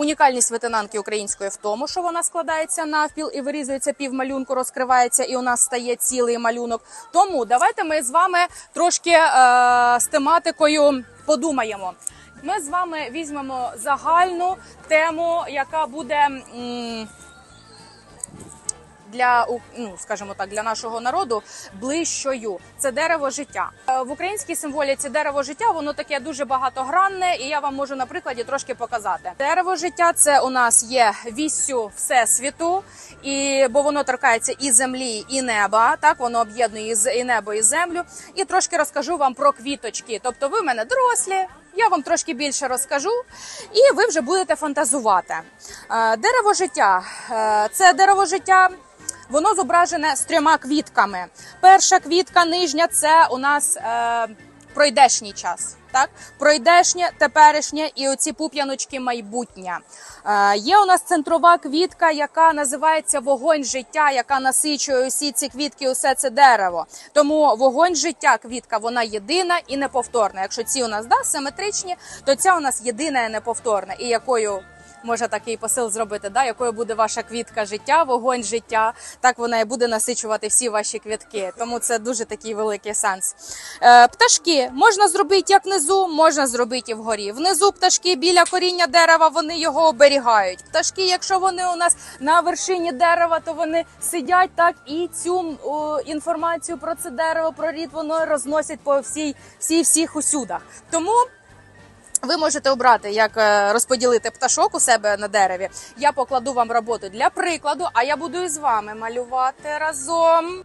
Унікальність ветенанки української в тому, що вона складається навпіл і вирізується пів малюнку, розкривається, і у нас стає цілий малюнок. Тому давайте ми з вами трошки е, з тематикою подумаємо. Ми з вами візьмемо загальну тему, яка буде. м, для ну, скажімо так, для нашого народу ближчою. Це дерево життя. Е, В українській символіці дерево життя воно таке дуже багатогранне, і я вам можу на прикладі трошки показати. Дерево життя це у нас є віссю всесвіту, і бо воно торкається і землі, і неба. Так воно об'єднує і небо, і землю. І трошки розкажу вам про квіточки. Тобто, ви в мене дорослі. Я вам трошки більше розкажу, і ви вже будете фантазувати. Е, Дерево життя Е, це дерево життя. Воно зображене з трьома квітками. Перша квітка нижня це у нас е, пройдешній час. Так, пройдешнє, теперішнє і оці пуп'яночки майбутнє. Е, є у нас центрова квітка, яка називається вогонь життя, яка насичує усі ці квітки, усе це дерево. Тому вогонь життя, квітка, вона єдина і неповторна. Якщо ці у нас да, симетричні, то ця у нас єдина і неповторна. І якою може такий посил зробити, да, якою буде ваша квітка життя, вогонь життя, так вона і буде насичувати всі ваші квітки. Тому це дуже такий великий сенс. Е, пташки можна зробити як внизу, можна зробити і вгорі. Внизу пташки біля коріння дерева вони його оберігають. Пташки, якщо вони у нас на вершині дерева, то вони сидять так і цю о, інформацію про це дерево, про рід, воно розносять по всій всій всіх усюдах. Тому. Ви можете обрати, як е, розподілити пташок у себе на дереві. Я покладу вам роботу для прикладу, а я буду із вами малювати разом.